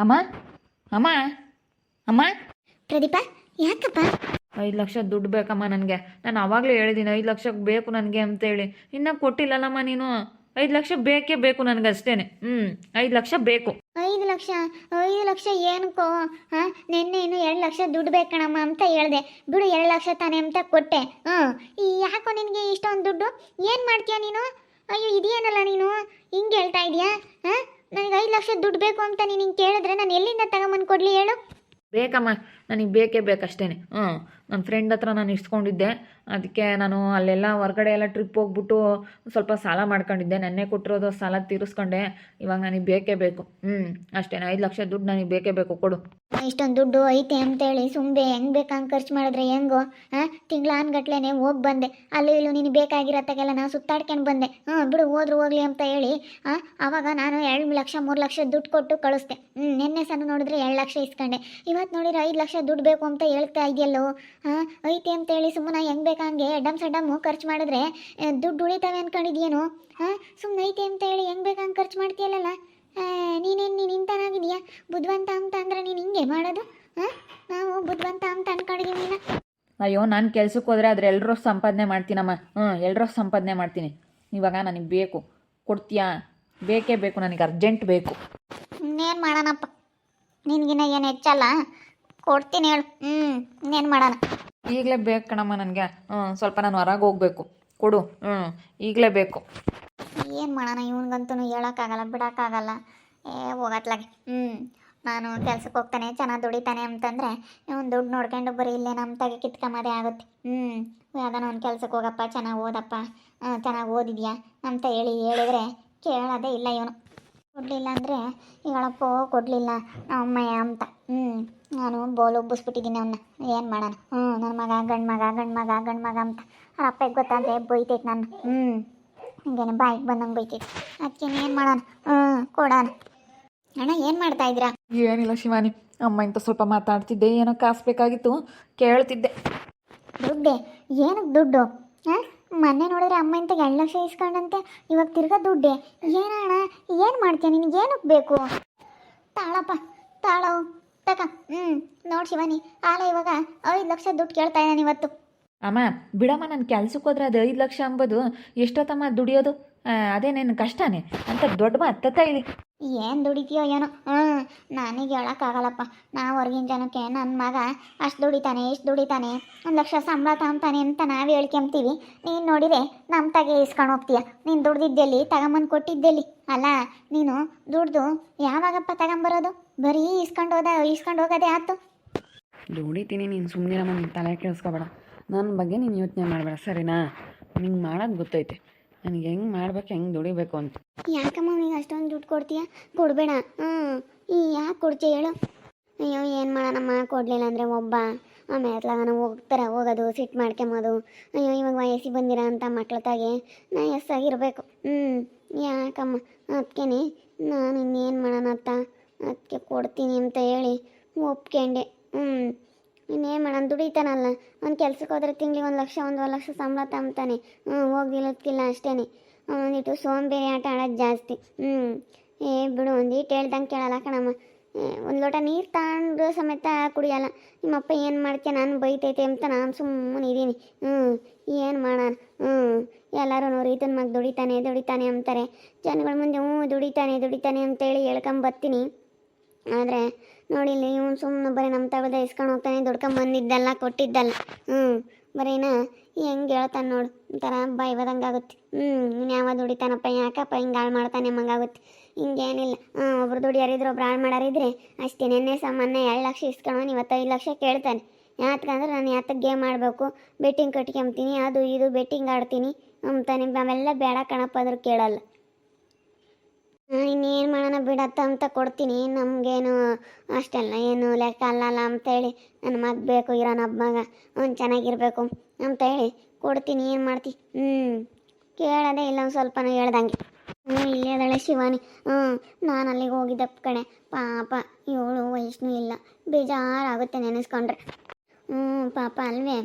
ಅಮ್ಮ? ಅಮ್ಮ? ಅಮ್ಮ? ಪ್ರದೀಪ ಯಾಕಪ್ಪ? ಐದು ಲಕ್ಷ ದುಡ್ಡು ಬೇಕಮ್ಮ ನನಗೆ. ನಾನು ಆವಾಗಲೇ ಹೇಳಿದ್ದೀನಿ ಐದು ಲಕ್ಷಕ್ಕೆ ಬೇಕು ನನಗೆ ಅಂತೇಳಿ. ಇನ್ನೂ ಕೊಟ್ಟಿಲ್ಲಲ್ಲಮ್ಮ ನೀನು? ಐದು ಲಕ್ಷ ಬೇಕೇ ಬೇಕು ನನಗೆ ಅಷ್ಟೇನೆ. ಹ್ಞೂ ಐದು ಲಕ್ಷ ಬೇಕು. ಐದು ಲಕ್ಷ ಐದು ಲಕ್ಷ ಏನಕ್ಕೋ ಹಾಂ? ನಿನ್ನೆ ಇನ್ನು ಎರಡು ಲಕ್ಷ ದುಡ್ಡು ಬೇಕಣಮ್ಮ ಅಂತ ಹೇಳಿದೆ. ಬಿಡು ಎರಡು ಲಕ್ಷ ತಾನೆ ಅಂತ ಕೊಟ್ಟೆ. ಹ್ಞೂ ಈ ಯಾಕೋ ನಿನಗೆ ಇಷ್ಟೊಂದು ದುಡ್ಡು? ಏನು ಮಾಡ್ತೀಯ ನೀನು? ಅಯ್ಯೋ ಇದೆಯೇನಲ್ಲ ನೀನು? ಹಿಂಗೆ ಹೇಳ್ತಾ ಇದೀಯಾ? ಹಾಂ? ನನಗೆ ಐದು ಲಕ್ಷ ದುಡ್ಡು ಬೇಕು ಅಂತ ನೀನು ಕೇಳಿದ್ರೆ ನಾನು ಎಲ್ಲಿಂದ ತಗೊಂಬಂದು ಕೊಡಲಿ ಹೇಳು? ಬೇಕಮ್ಮ. ನನಗೆ ಬೇಕೇ ಬೇಕಷ್ಟೇ ಹ್ಞೂ ನನ್ನ ಫ್ರೆಂಡ್ ಹತ್ರ ನಾನು ಇಸ್ಕೊಂಡಿದ್ದೆ. ಅದಕ್ಕೆ ನಾನು ಅಲ್ಲೆಲ್ಲ ಹೊರಗಡೆ ಎಲ್ಲ ಟ್ರಿಪ್ ಹೋಗ್ಬಿಟ್ಟು ಸ್ವಲ್ಪ ಸಾಲ ಮಾಡ್ಕೊಂಡಿದ್ದೆ. ನೆನ್ನೆ ಕೊಟ್ಟಿರೋದು ಸಾಲ ತೀರಿಸ್ಕೊಂಡೆ. ಇವಾಗ ನನಗೆ ಬೇಕೇ ಬೇಕು. ಹ್ಞೂ ಅಷ್ಟೇ ಐದು ಲಕ್ಷ ದುಡ್ಡು ನನಗೆ ಬೇಕೇ ಬೇಕು. ಕೊಡು. ಇಷ್ಟೊಂದು ದುಡ್ಡು ಐತೆ ಅಂತೇಳಿ ಸುಮ್ಮನೆ ಹೆಂಗೆ ಬೇಕಂಗೆ ಖರ್ಚು ಮಾಡಿದ್ರೆ ಹೆಂಗೋ? ಹಾಂ ತಿಂಗಳಾನ್ಗಟ್ಲೆನೆ ಹೋಗಿ ಬಂದೆ. ಅಲ್ಲಿ ಇಲ್ಲೂ ನೀನು ಬೇಕಾಗಿರತ್ತಾಗೆಲ್ಲ ನಾನು ಸುತ್ತಾಡ್ಕೊಂಡು ಬಂದೆ. ಹ್ಞೂ ಬಿಡು, ಹೋದ್ರು ಹೋಗ್ಲಿ ಅಂತ ಹೇಳಿ ಹಾಂ ಆವಾಗ ನಾನು ಎರಡು ಲಕ್ಷ ಮೂರು ಲಕ್ಷ ದುಡ್ಡು ಕೊಟ್ಟು ಕಳಿಸ್ದೆ. ಹ್ಞೂ ನಿನ್ನೆ ಸಣ್ಣ ನೋಡಿದ್ರೆ ಎರಡು ಲಕ್ಷ ಇಸ್ಕೊಂಡೆ. ಇವತ್ತು ನೋಡಿದ್ರೆ ಐದು ಲಕ್ಷ ದುಡ್ಡು ಬೇಕು ಅಂತ ಹೇಳ್ತಾ ಇದೆಯಲ್ಲೋ? ಹಾಂ ಐತೆ ಅಂತೇಳಿ ಸುಮ್ಮನೆ ಹೆಂಗೆ ಬೇಕಂಗೆ ಎಡಮ್ ಸಡಮ್ಮು ಖರ್ಚು ಮಾಡಿದ್ರೆ ದುಡ್ಡು ಉಳಿತಾವೆ ಅಂದ್ಕೊಂಡಿದ್ಯೇನು ಹಾಂ ಸುಮ್ಮನೆ ಐತೆ ಅಂತ ಹೇಳಿ ಹೆಂಗೆ ಬೇಕಂಗೆ ಖರ್ಚು ಮಾಡ್ತೀಯಲ್ಲ ನೀನೇನು ನೀನು ಇಂತನಾಗಿದೆಯಾ ಬುದ್ಧವಂತ ಅಂತ ಅಂದ್ರೆ ನೀನು ಹಿಂಗೆ ಮಾಡೋದು? ಹಾಂ ನಾವು ಬುದ್ಧಿವಂತ ಅಂತ ಅನ್ಕೊಂಡಿದೀವಿ ನೀನು. ಅಯ್ಯೋ ನಾನು ಕೆಲ್ಸಕ್ಕೆ ಹೋದ್ರೆ ಆದರೆ ಎಲ್ಲರೂ ಸಂಪಾದನೆ ಮಾಡ್ತೀನಮ್ಮ. ಹ್ಞೂ ಎಲ್ಲರೂ ಸಂಪಾದನೆ ಮಾಡ್ತೀನಿ. ಇವಾಗ ನನಗೆ ಬೇಕು. ಕೊಡ್ತೀಯಾ? ಬೇಕೇ ಬೇಕು ನನಗೆ ಅರ್ಜೆಂಟ್ ಬೇಕು. ಇನ್ನೇನು ಮಾಡೋಣಪ್ಪ? ನಿನಗಿನ್ನ ಏನು ಹೆಚ್ಚಲ್ಲ? ಕೊಡ್ತೀನಿ ಹೇಳು. ಹ್ಞೂ ಇನ್ನೇನು ಮಾಡೋಣ? ಈಗಲೇ ಬೇಕು ಕಣಮ್ಮ ನನಗೆ. ಹ್ಞೂ ಸ್ವಲ್ಪ ನಾನು ಹೊರಗೆ ಹೋಗಬೇಕು. ಕೊಡು. ಹ್ಞೂ ಈಗಲೇ ಬೇಕು. ಏನು ಮಾಡೋಣ ಇವನಿಗಂತೂ ಹೇಳೋಕ್ಕಾಗಲ್ಲ ಬಿಡೋಕ್ಕಾಗಲ್ಲ. ಏ ಹೋಗತ್ಲಾಗೆ. ಹ್ಞೂ ನಾನು ಕೆಲ್ಸಕ್ಕೆ ಹೋಗ್ತಾನೆ ಚೆನ್ನಾಗಿ ದುಡಿತಾನೆ ಅಂತಂದರೆ ಇವನು ದುಡ್ಡು ನೋಡ್ಕೊಂಡು ಬರೀ ಇಲ್ಲೇ ನಮ್ಮ ತಗೆ ಕಿತ್ಕೊಂಬೋದೇ ಆಗುತ್ತೆ. ಹ್ಞೂ ಯಾವ್ದಾನ ಒಂದು ಕೆಲ್ಸಕ್ಕೆ ಹೋಗಪ್ಪ ಚೆನ್ನಾಗಿ ಓದಪ್ಪ. ಚೆನ್ನಾಗಿ ಓದಿದ್ಯಾ ಅಂತ ಹೇಳಿ ಹೇಳಿದ್ರೆ ಕೇಳೋದೇ ಇಲ್ಲ ಇವನು. ಕೊಡಲಿಲ್ಲ ಅಂದರೆ ಈಗಳಪ್ಪ ಕೊಡಲಿಲ್ಲ ಅಮ್ಮಯ್ಯ ಅಂತ. ಹ್ಞೂ ನಾನು ಬೋಲ್ ಒಬ್ಬಿಸ್ಬಿಟ್ಟಿದ್ದೀನಿ ಅವನ್ನ ಏನು ಮಾಡೋಣ? ಹ್ಞೂ ನನ್ನ ಮಗ ಗಂಡು ಮಗ ಗಂಡು ಮಗ ಗಂಡು ಮಗ ಅಂತ. ಅವ್ರ ಅಪ್ಪಗೆ ಗೊತ್ತಾದ್ರೆ ಬೈತೈತೆ ನಾನು. ಹ್ಞೂ. ಹಿಂಗೇನೆ ಬಾಯಿಗೆ ಬಂದಂಗೆ ಬೈತೈತೆ. ಅದಕ್ಕೆ ಏನು ಮಾಡೋಣ? ಹ್ಞೂ ಕೊಡೋಣ. ಅಣ್ಣ ಏನು ಮಾಡ್ತಾ ಇದ್ದೀರಾ? ಏನಿಲ್ಲ ಶಿವಾನಿ ಅಮ್ಮ ಇಂತ ಸ್ವಲ್ಪ ಮಾತಾಡ್ತಿದ್ದೆ ಏನೋ ಕಾಸು ಬೇಕಾಗಿತ್ತು ಕೇಳ್ತಿದ್ದೆ. ದುಡ್ಡೆ? ಏನಕ್ಕೆ ದುಡ್ಡು? ಹಾಂ? ಮೊನ್ನೆ ನೋಡಿದ್ರೆ ಅಮ್ಮ ಇಂತ ಎರಡು ಲಕ್ಷ ಇಸ್ಕೊಂಡಂತೆ ಇವಾಗ ತಿರ್ಗಾ ದುಡ್ಡೆ? ಏನಣ್ಣ ಏನು ಮಾಡ್ತೀಯ ನಿನಗೆ? ಏನಕ್ಕೆ ಬೇಕು? ತಾಳಪ್ಪ ತಾಳೋ. ಹ್ಞೂ ನೋಡಿ ಶಿವಾನಿ ಆಲ ಇವಾಗ ಐದು ಲಕ್ಷ ದುಡ್ಡು ಕೇಳ್ತಾ ಇದ್ದಾನೆ ಇವತ್ತು. ಅಮ್ಮ, ಬಿಡಮ್ಮ ನನ್ನ ಕೆಲ್ಸಕ್ಕೆ ಹೋದ್ರೆ ಅದು ಐದು ಲಕ್ಷ ಅಂಬೋದು. ಎಷ್ಟೊತ್ತಮ್ಮ ದುಡಿಯೋದು? ಅದೇ ಅದೇನೇನು ಕಷ್ಟನೇ. ಅಂತ ದೊಡ್ಡ ಮಾತತ್ತ ಇಲ್ಲಿ ಏನು ದುಡಿತೀಯೋ ಏನೋ? ಹ್ಞೂ ನನಗೆ ಹೇಳೋಕ್ಕಾಗಲ್ಲಪ್ಪ ನಾ ಹೊರಗಿನ ಜನಕ್ಕೆ ನನ್ನ ಮಗ ಅಷ್ಟು ದುಡಿತಾನೆ, ಇಷ್ಟು ದುಡಿತಾನೆ. ಒಂದು ಲಕ್ಷ ಸಂಬಳ ತಗೊಂತಾನೆ ಅಂತ ನಾವು ಹೇಳ್ಕೊಂತೀವಿ ನೀನು ನೋಡಿದ್ರೆ ನಮ್ಮ ತಗೆ ಇಸ್ಕೊಂಡು ಹೋಗ್ತೀಯ. ನೀನು ದುಡ್ದಿದ್ದೆಲ್ಲಿ, ತಗೊಂಬಂದು ಕೊಟ್ಟಿದ್ದೆಲ್ಲಿ. ಅಲ್ಲ, ನೀನು ದುಡ್ದು ಯಾವಾಗಪ್ಪ ತಗೊಂಬರೋದು? ಬರೀ ಇಸ್ಕೊಂಡು ಹೋದ, ಇಸ್ಕೊಂಡು ಹೋಗೋದೇ ಆಯ್ತು ದುಡಿತೀನಿ, ನೀನು ಸುಮ್ಮನೆ ನಮ್ಮ ತಲೆ ಕೇಳಿಸ್ಕೊಬೇಡ ನನ್ನ ಬಗ್ಗೆ ನೀನು ಯೋಚನೆ ಮಾಡಬೇಡ, ಸರಿನಾ? ನಿಂಗೆ ಮಾಡೋದು ಗೊತ್ತೈತೆ. ನನಗೆ ಹೆಂಗೆ ಮಾಡ್ಬೇಕು, ಹೆಂಗೆ ದುಡಿಬೇಕು ಅಂತ. ಯಾಕಮ್ಮ ನೀವು ಅಷ್ಟೊಂದು ದುಡ್ಡು ಕೊಡ್ತೀಯ? ಕೊಡಬೇಡ. ಹ್ಞೂ ಯಾಕೆ ಕೊಡ್ತೀಯ ಹೇಳು. ಅಯ್ಯೋ, ಏನು ಮಾಡೋಣಮ್ಮ? ಕೊಡಲಿಲ್ಲ ಅಂದರೆ ಒಬ್ಬ. ಆಮೇಲೆ ಅತ್ಲಾಗನ ಹೋಗ್ತಾರೆ, ಹೋಗೋದು ಸಿಟ್ಟು ಮಾಡ್ಕೊಂಬೋದು. ಅಯ್ಯೋ, ಇವಾಗ ವಯಸ್ಸಿಗೆ ಬಂದಿರ ಅಂತ ಮಕ್ಳ ತಾಗೆ ನಾ ಎಸ್ಸಾಗಿರ್ಬೇಕು ಹ್ಞೂ ಯಾಕಮ್ಮ? ಅದಕ್ಕೇನೆ ನಾನು ಇನ್ನೇನು ಮಾಡೋಣ ಅತ್ತ ಅದಕ್ಕೆ ಕೊಡ್ತೀನಿ ಅಂತ ಹೇಳಿ ಒಪ್ಕೊಂಡೆ. ಹ್ಞೂ ಇನ್ನೇನು ಮಾಡೋಣ ದುಡಿತಾನಲ್ಲ. ಒಂದು ಕೆಲ್ಸಕ್ಕೆ ಹೋದ್ರೆ ತಿಂಗ್ಳಿಗೆ ಒಂದು ಲಕ್ಷ ಒಂದು ಲಕ್ಷ ಸಂಬಳ ತಂಬ್ತಾನೆ. ಹ್ಞೂ ಹೋಗಿಲ್ಲಕ್ಕಿಲ್ಲ ಅಷ್ಟೇ ಒಂದಿಟ್ಟು ಸೋಂಬೇರಿ ಆಟ ಆಡೋದು ಜಾಸ್ತಿ. ಹ್ಞೂ ಏ ಬಿಡು ಒಂದಿಟ್ಟು ಹೇಳ್ದಂಗೆ ಕೇಳಲ್ಲ ಕಣಮ್ಮ. ಒಂದು ಲೋಟ ನೀರು ತಗೊಂಡು ಸಮೇತ ಕುಡಿಯಲ್ಲ. ನಿಮ್ಮಪ್ಪ ಏನು ಮಾಡ್ತೀಯ, ನಾನು ಬೈತೈತೆ ಅಂತ ನಾನು ಸುಮ್ಮನೆ ಇದ್ದೀನಿ. ಹ್ಞೂ ಏನು ಮಾಡೋಣ? ಹ್ಞೂ ಎಲ್ಲರೂ ರೈತನ ಮಗ ದುಡಿತಾನೆ ದುಡಿತಾನೆ ಅಂತಾರೆ. ಜನಗಳ ಮುಂದೆ, ಹ್ಞೂ, ದುಡಿತಾನೆ ದುಡಿತಾನೆ ಅಂತೇಳಿ ಹೇಳ್ಕೊಂಬರ್ತೀನಿ ಆದರೆ ನೋಡಿಲ್ಲ, ಇವನು ಸುಮ್ಮನೆ ಬರೀ ನಮ್ಮ ತಗದ ಇಸ್ಕೊಂಡು ಹೋಗ್ತಾನೆ, ದುಡ್ಕೊಂಡು ಬಂದಿದ್ದಲ್ಲ ಕೊಟ್ಟಿದ್ದಲ್ಲ. ಹ್ಞೂ ಬರೀನ ಹೆಂಗೆ ಹೇಳ್ತಾನೆ ನೋಡು, ಒಂಥರ ಬಾಯ್ ಬದಂಗೆ ಆಗುತ್ತೆ ಹ್ಞೂ ಇನ್ನು ಯಾವ ದುಡಿತಾನಪ್ಪ, ಯಾಕಪ್ಪ ಹಿಂಗೆ ಹಾಳು ಮಾಡ್ತಾನೆ ಮಂಗಾಗುತ್ತೆ ಹಿಂಗೇನಿಲ್ಲ. ಹಾಂ, ಒಬ್ರು ದುಡಿಯಾರಿದ್ರೆ ಒಬ್ರು ಹಾಳು ಮಾಡಾರಿದ್ರೆ ಅಷ್ಟೇ, ನೆನ್ನೆ ಸಾಮಾನ್ಯ ಎರಡು ಲಕ್ಷ ಇಸ್ಕೊಂಡು ಇವತ್ತು ಐದು ಲಕ್ಷ ಕೇಳ್ತಾನೆ. ಯಾತಕ್ಕಂದ್ರೆ ನಾನು ಯಾತಕ್ಕೆ ಗೇಮ್ ಆಡಬೇಕು, ಬೆಟ್ಟಿಂಗ್ ಕಟ್ಕೊಂತೀನಿ ಅದು ಇದು, ಬೆಟ್ಟಿಂಗ್ ಆಡ್ತೀನಿ ಅಂತಾನೆ, ಅವೆಲ್ಲ ಬೇಡ ಕಣಪ್ಪ ಅಂದ್ರೆ ಕೇಳಲ್ಲ. ಇನ್ನೇನು ಮಾಡೋಣ ಬಿಡತ್ತ ಅಂತ ಕೊಡ್ತೀನಿ. ನಮಗೇನು ಅಷ್ಟೆಲ್ಲ ಏನು ಲೆಕ್ಕ ಅಲ್ಲಲ್ಲ ಅಂತೇಳಿ. ನನ್ನ ಮಗ ಬೇಕು, ಇರೋನ ಮಗ, ಅವ್ನು ಚೆನ್ನಾಗಿರ್ಬೇಕು ಅಂತ ಹೇಳಿ ಕೊಡ್ತೀನಿ. ಏನು ಮಾಡ್ತಿ? ಹ್ಞೂ ಕೇಳೋದೇ ಇಲ್ಲ, ಒಂದು ಸ್ವಲ್ಪನೂ ಹೇಳ್ದಂಗೆ. ಹ್ಞೂ ಇಲ್ಲೇ ಶಿವಾನಿ. ಹ್ಞೂ ನಾನು ಅಲ್ಲಿಗೆ ಹೋಗಿದ್ದಪ್ಪ ಕಣೆ. ಪಾಪ, ಇವಳು ವಯಸ್ಸು ಇಲ್ಲ. ಬೇಜಾರಾಗುತ್ತೆ ನೆನೆಸ್ಕೊಂಡ್ರೆ. ಹ್ಞೂ ಪಾಪ ಅಲ್ವೇ?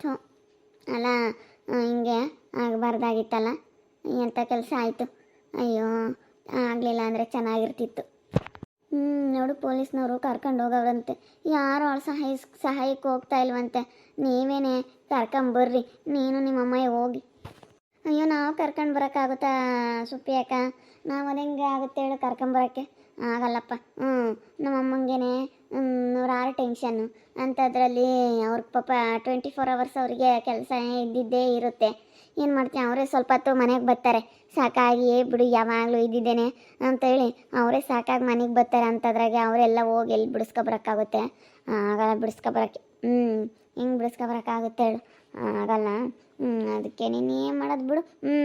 ಥೋ, ಅಲ್ಲ ಹಿಂಗೆ ಆಗಬಾರ್ದಾಗಿತ್ತಲ್ಲ? ಎಂಥ ಕೆಲಸ ಆಯಿತು? ಅಯ್ಯೋ ಆಗಲಿಲ್ಲ ಅಂದರೆ ಚೆನ್ನಾಗಿರ್ತಿತ್ತು. ಹ್ಞೂ ನೋಡು ಪೊಲೀಸ್ನವರು ಕರ್ಕೊಂಡು ಹೋಗವ್ರಂತೆ. ಯಾರು ಅವಳು ಸಹಾಯ, ಸಹಾಯಕ್ಕೆ ಹೋಗ್ತಾ ಇಲ್ವಂತೆ. ನೀವೇನೆ ಕರ್ಕೊಂಬರ್ರಿ ನೀನು ನಿಮ್ಮ ನಿಮ್ಮಮ್ಮ ಹೋಗಿ. ಅಯ್ಯೋ, ನಾವು ಕರ್ಕೊಂಡು ಬರೋಕ್ಕಾಗುತ್ತಾ ಸುಪ್ಪಿ ಅಕ್ಕ ನಾವು ಅದು ಹೆಂಗೆ ಆಗುತ್ತೆ ಹೇಳು ಕರ್ಕೊಂಬರೋಕ್ಕೆ ಆಗಲ್ಲಪ್ಪ. ಹ್ಞೂ ನಮ್ಮಮ್ಮಂಗೆನೆ ನೂರಾರು ಟೆನ್ಷನ್ನು ಅಂಥದ್ರಲ್ಲಿ ಅವ್ರ ಪಾಪ ಟ್ವೆಂಟಿ ಫೋರ್ ಅವರ್ಸ್ ಅವರಿಗೆ ಕೆಲಸ ಇದ್ದಿದ್ದೇ ಇರುತ್ತೆ. ಏನು ಮಾಡ್ತೀನಿ ಅವರೇ ಸ್ವಲ್ಪ ಹೊತ್ತು ಮನೆಗೆ ಬರ್ತಾರೆ. ಸಾಕಾಗಿ ಬಿಡು, ಯಾವಾಗಲೂ ಇದ್ದಿದ್ದೇನೆ ಅಂತೇಳಿ ಅವರೇ ಸಾಕಾಗಿ ಮನೆಗೆ ಬರ್ತಾರೆ ಅಂಥದ್ರಾಗೆ ಅವರೆಲ್ಲ ಹೋಗಿ ಎಲ್ಲಿ ಬಿಡಿಸ್ಕೊಬರಕ್ಕಾಗುತ್ತೆ. ಆಗಲ್ಲ, ಬಿಡಿಸ್ಕೊಬರಕ್ಕೆ ಹ್ಞೂ ಹಿಂಗೆ ಬಿಡಿಸ್ಕೊಬರಕ್ಕಾಗುತ್ತೆ ಹೇಳು. ಆಗಲ್ಲ ಹ್ಞೂ ಅದಕ್ಕೆ ನೀನು ಏನು ಮಾಡೋದು ಬಿಡು. ಹ್ಞೂ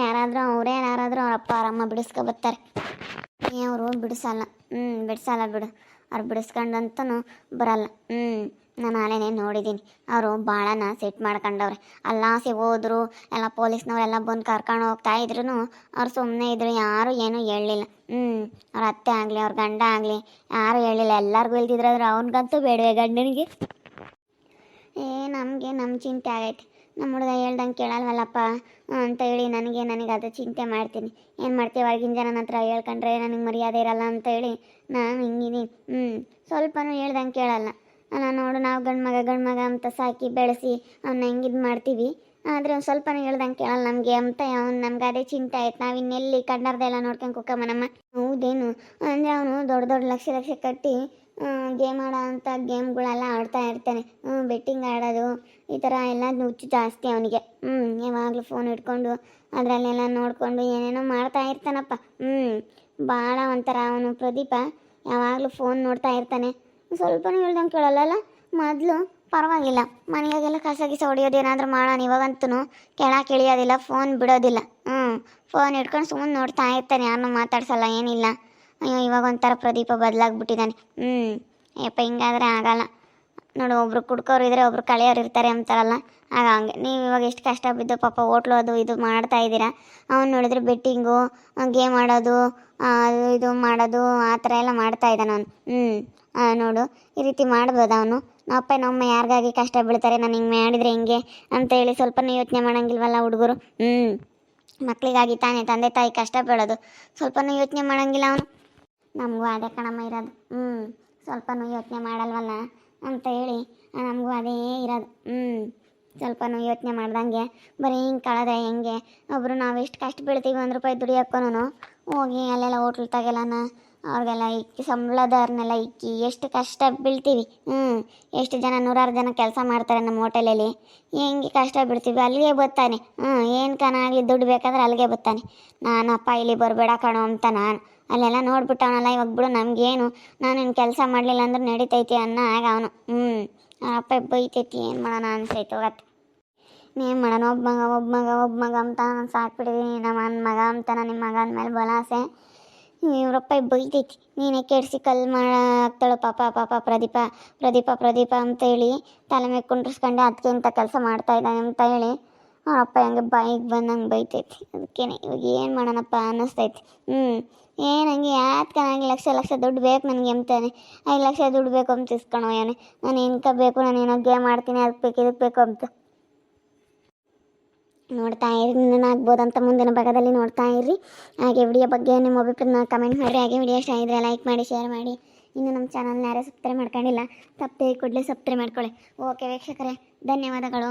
ಯಾರಾದರೂ ಅವರೇ, ಯಾರಾದರೂ ಅವ್ರ ಅಪ್ಪ ಅವರಮ್ಮ ಬಿಡಿಸ್ಕೊಬರ್ತಾರೆ. ಅವರು ಬಿಡಿಸಲ್ಲ. ಹ್ಞೂ ಬಿಡಿಸಲ್ಲ ಬಿಡು. ಅವ್ರು ಬಿಡಿಸ್ಕೊಂಡಂತೂ ಬರಲ್ಲ. ಹ್ಞೂ ನಾನು ಆಲೆನೇ ನೋಡಿದ್ದೀನಿ ಅವರು ಭಾಳನ ಸೆಟ್ ಮಾಡ್ಕೊಂಡವ್ರೆ. ಅಲ್ಲಾಸಿ ಹೋದ್ರು, ಎಲ್ಲ ಪೊಲೀಸ್ನವರೆಲ್ಲ ಬಂದು ಕರ್ಕೊಂಡು ಹೋಗ್ತಾ ಇದ್ರು ಅವ್ರು ಸುಮ್ಮನೆ ಇದ್ರು, ಯಾರೂ ಏನೂ ಹೇಳಲಿಲ್ಲ. ಹ್ಞೂ ಅವ್ರ ಅತ್ತೆ ಆಗಲಿ, ಅವ್ರ ಗಂಡ ಆಗಲಿ, ಯಾರೂ ಹೇಳಿಲ್ಲ ಎಲ್ಲರಿಗೂ ಇಲ್ದಿದ್ರೆ ಅವ್ನಿಗಂತೂ ಬೇಡವೆ ಗಂಡನಿಗೆ? ಏ, ನಮಗೆ ನಮ್ಮ ಚಿಂತೆ ಆಗೈತೆ. ನಮ್ಮ ಹುಡುಗ ಹೇಳ್ದಂಗೆ ಕೇಳಲ್ವಲ್ಲಪ್ಪ ಅಂತ ಹೇಳಿ ನನಗೆ ನನಗೆ ಅದು ಚಿಂತೆ ಮಾಡ್ತೀನಿ. ಏನು ಮಾಡ್ತೀವಿ ಹೊರಗಿನ ಜನನ ಹತ್ರ ಹೇಳ್ಕೊಂಡ್ರೆ ನನಗೆ ಮರ್ಯಾದೆ ಇರಲ್ಲ ಅಂತ ಹೇಳಿ ನಾನು ಹಿಂಗಿನಿ. ಹ್ಞೂ ಸ್ವಲ್ಪನೂ ಹೇಳ್ದಂಗೆ ಕೇಳಲ್ಲ. ನಾನು ನೋಡು, ನಾವು ಗಂಡು ಮಗ ಗಂಡು ಮಗ ಅಂತ ಸಾಕಿ ಬೆಳೆಸಿ ಅವನ್ನ ಹೆಂಗೆ ಮಾಡ್ತೀವಿ. ಆದರೆ ಅವ್ನು ಸ್ವಲ್ಪನೂ ಹೇಳ್ದಂಗೆ ಕೇಳಲ್ಲ ನಮಗೆ ಅಂತ, ಅವ್ನು ನಮ್ಗೆ ಅದೇ ಚಿಂತೆ ಆಯ್ತು. ನಾವು ಇನ್ನೆಲ್ಲಿ ಕಂಡರ್ದೆಲ್ಲ ನೋಡ್ಕೊಂಡು ಕುಕ್ಕಮ್ಮನಮ್ಮ. ಹೌದೇನು? ಅಂದರೆ ಅವನು ದೊಡ್ಡ ದೊಡ್ಡ ಲಕ್ಷ ಲಕ್ಷ ಕಟ್ಟಿ ಗೇಮ್ ಆಡೋ ಅಂಥ ಗೇಮ್ಗಳೆಲ್ಲ ಆಡ್ತಾ ಇರ್ತಾನೆ. ಹ್ಞೂ ಬೆಟ್ಟಿಂಗ್ ಆಡೋದು, ಈ ಥರ ಎಲ್ಲ ಹುಚ್ಚು ಜಾಸ್ತಿ ಅವನಿಗೆ. ಹ್ಞೂ ಯಾವಾಗಲೂ ಫೋನ್ ಇಟ್ಕೊಂಡು ಅದರಲ್ಲೆಲ್ಲ ನೋಡಿಕೊಂಡು ಏನೇನೋ ಮಾಡ್ತಾ ಇರ್ತಾನಪ್ಪ. ಹ್ಞೂ ಭಾಳ ಒಂಥರ ಅವನು ಪ್ರದೀಪ. ಯಾವಾಗಲೂ ಫೋನ್ ನೋಡ್ತಾ ಇರ್ತಾನೆ. ಸ್ವಲ್ಪನೂ ಹೇಳ್ದಂಗೆ ಕೇಳಲ್ಲ ಮೊದಲು ಪರವಾಗಿಲ್ಲ. ಮನೆಯಾಗೆಲ್ಲ ಕಸ ಗಿಸ ಹೊಡಿಯೋದು ಏನಾದರೂ ಮಾಡೋಣ ಇವಾಗಂತೂ ಕೆಳಕ್ಕೆ ಇಳಿಯೋದಿಲ್ಲ ಫೋನ್ ಬಿಡೋದಿಲ್ಲ. ಹ್ಞೂ ಫೋನ್ ಇಟ್ಕೊಂಡು ಸುಮ್ಮನೆ ನೋಡ್ತಾ ಇರ್ತಾನೆ, ಯಾರನ್ನೂ ಮಾತಾಡ್ಸಲ್ಲ, ಏನಿಲ್ಲ. ಅಯ್ಯೋ, ಇವಾಗ ಒಂಥರ ಪ್ರದೀಪ ಬದಲಾಗ್ಬಿಟ್ಟಿದ್ದಾನೆ ಹ್ಞೂ ಯಪ್ಪ, ಹಿಂಗಾದ್ರೆ ಆಗಲ್ಲ. ನೋಡು, ಒಬ್ರು ಕುಡ್ಕೋರು ಇದ್ರೆ ಒಬ್ರು ಕಳೆಯೋರು ಇರ್ತಾರೆ ಅಂತಾರಲ್ಲ. ಆಗ ಹಂಗೆ, ನೀವು ಇವಾಗ ಎಷ್ಟು ಕಷ್ಟ ಬಿದ್ದು ಪಾಪ ಹೋಟ್ಲು ಅದು ಇದು ಮಾಡ್ತಾ ಇದ್ದೀರಾ? ಅವ್ನು ನೋಡಿದ್ರೆ ಬೆಟ್ಟಿಂಗು, ಗೇಮ್ ಆಡೋದು ಅದು ಇದು ಮಾಡೋದು, ಆ ಥರ ಎಲ್ಲ ಮಾಡ್ತಾ ಇದ್ದಾನೆ ಅವನು. ಹ್ಞೂ ನೋಡು, ಈ ರೀತಿ ಮಾಡ್ಬೋದು ಅವನು? ನಮ್ಮಪ್ಪ ನಮ್ಮ ಯಾರಿಗಾಗಿ ಕಷ್ಟ ಬೀಳ್ತಾರೆ? ನಾನು ಹಿಂಗೆ ಮಾಡಿದ್ರೆ ಹಿಂಗೆ ಅಂತ ಹೇಳಿ ಸ್ವಲ್ಪನೂ ಯೋಚನೆ ಮಾಡೋಂಗಿಲ್ವಲ್ಲ ಹುಡುಗರು? ಹ್ಞೂ ಮಕ್ಕಳಿಗಾಗಿ ತಾನೇ ತಂದೆ ತಾಯಿ ಕಷ್ಟ ಬೀಳೋದು ಸ್ವಲ್ಪನೂ ಯೋಚನೆ ಮಾಡಂಗಿಲ್ಲ ಅವನು. ನಮಗೂ ಅದೇ ಕಣಮ್ಮ ಇರೋದು. ಹ್ಞೂ ಸ್ವಲ್ಪನೂ ಯೋಚನೆ ಮಾಡಲ್ವಲ್ಲ ಅಂತ ಹೇಳಿ ನಮಗೂ ಅದೇ ಇರೋದು. ಹ್ಞೂ ಸ್ವಲ್ಪನೂ ಯೋಚನೆ ಮಾಡ್ದಂಗೆ, ಬರೀ ಹಿಂಗೆ ಕಳೆದೆ ಹೆಂಗೆ? ಒಬ್ಬರು ನಾವು ಎಷ್ಟು ಕಷ್ಟ ಬೀಳ್ತೀವಿ ಒಂದು ರೂಪಾಯಿ ದುಡಿಯೋಕ್ಕೂ ಹೋಗಿ ಅಲ್ಲೆಲ್ಲ ಹೋಟ್ಲ್ ತಗೆಲ್ಲನ, ಅವ್ರಿಗೆಲ್ಲ ಇಕ್ಕಿ ಸಂಬಳದವ್ರನ್ನೆಲ್ಲ ಇಕ್ಕಿ, ಎಷ್ಟು ಕಷ್ಟ ಬೀಳ್ತೀವಿ. ಹ್ಞೂ ಎಷ್ಟು ಜನ, ನೂರಾರು ಜನ ಕೆಲಸ ಮಾಡ್ತಾರೆ ನಮ್ಮ ಹೋಟೆಲಲ್ಲಿ. ಹೆಂಗೆ ಕಷ್ಟ ಬಿಡ್ತೀವಿ ಅಲ್ಲಿಗೆ ಬರ್ತಾನೆ. ಹ್ಞೂ ಏನು ಆಗಲಿ ದುಡ್ಡು ಬೇಕಾದ್ರೆ ಅಲ್ಲಿಗೆ ಬರ್ತಾನೆ. ನಾನಪ್ಪ, ಇಲ್ಲಿ ಬರಬೇಡ ಕಣೋ ಅಂತ ನಾನು. ಅಲ್ಲೆಲ್ಲ ನೋಡ್ಬಿಟ್ಟವನಲ್ಲ, ಇವಾಗ ಬಿಡು, ನಮಗೇನು, ನಾನೇನು ಕೆಲಸ ಮಾಡಲಿಲ್ಲ ಅಂದ್ರೆ ನಡೀತೈತಿ ಅನ್ನೋ ಆಗ ಅವನು. ಹ್ಞೂ ಅಪ್ಪ ಬೈತೈತಿ, ಏನು ಮಾಡೋಣ ಅನ್ಸೈತೆ ಹೋಗತ್ತೆ ಏನು ಮಾಡೋಣ, ಒಬ್ಬ ಮಗ ಒಬ್ಬ ಮಗ ಒಬ್ಬ ಮಗ ಅಂತ ನಾನು ಸಾಕ್ಬಿಟ್ಟಿದ್ದೀನಿ ನಮ್ಮ ಮಗ ಅಂತ ನಿಮ್ಮ ಮಗ ಅಂದಮೇಲೆ ಬಲಾಸೆ ಇವ್ರಪ್ಪ ಬೈತೈತಿ, ನೀನೇ ಕೆಡಿಸಿ ಕಲ್ ಮಾಡಾಕ್ತಾಳು ಪಾಪ ಪಾಪ ಪ್ರದೀಪ ಪ್ರದೀಪ ಪ್ರದೀಪ ಅಂತ ಹೇಳಿ ತಲೆ ಮೇಲೆ ಕುಂಡ್ರಿಸ್ಕೊಂಡು ಅದಕ್ಕೆ ಇಂಥ ಕೆಲಸ ಮಾಡ್ತಾ ಇದ್ದಾನೆ ಅಂತ ಹೇಳಿ. ಅವರಪ್ಪ ಹೆಂಗೆ ಬಾಯಿಗೆ ಬಂದಂಗೆ ಬೈತೈತಿ. ಅದಕ್ಕೇನೆ ಇವಾಗ ಏನು ಮಾಡೋಣಪ್ಪ ಅನ್ನಿಸ್ತೈತಿ. ಹ್ಞೂ ಏನು ಹಂಗೆ ನನಗೆ ಲಕ್ಷ ಲಕ್ಷ ದುಡ್ಡು ಬೇಕು ನನಗೆ ಅಂತಾನೆ. ಐದು ಲಕ್ಷ ದುಡ್ಡು ಬೇಕು ಅಂತ ಇಸ್ಕೊಳೋ ನಾನು ಇನ್ಕ ಬೇಕು, ನಾನು ಏನೋ ಗೇಮ್ ಮಾಡ್ತೀನಿ ಅದಕ್ಕೆ ಬೇಕು, ಇದಕ್ಕೆ ಬೇಕು ಅಂತ. ನೋಡ್ತಾ ಇರಿ ಆಗ್ಬೋದಂತ ಮುಂದಿನ ಭಾಗದಲ್ಲಿ ನೋಡ್ತಾ ಇರಿ. ಹಾಗೆ ವಿಡಿಯೋ ಬಗ್ಗೆ ನಿಮ್ಮ ಅಭಿಪ್ರಾಯ ಕಮೆಂಟ್ ಮಾಡಿರಿ. ಹಾಗೆ ವಿಡಿಯೋ ಇಷ್ಟ ಆಗಿದ್ರೆ ಲೈಕ್ ಮಾಡಿ ಶೇರ್ ಮಾಡಿ. ಇನ್ನು ನಮ್ಮ ಚಾನಲ್ನ ಯಾರೇ ಸಬ್ಸ್ಕ್ರೈಬ್ ಮಾಡ್ಕೊಂಡಿಲ್ಲ, ತಪ್ಪದೆ ಕೂಡಲೇ ಸಬ್ಸ್ಕ್ರೈಬ್ ಮಾಡ್ಕೊಳ್ಳಿ. ಓಕೆ ವೀಕ್ಷಕರೇ, ಧನ್ಯವಾದಗಳು.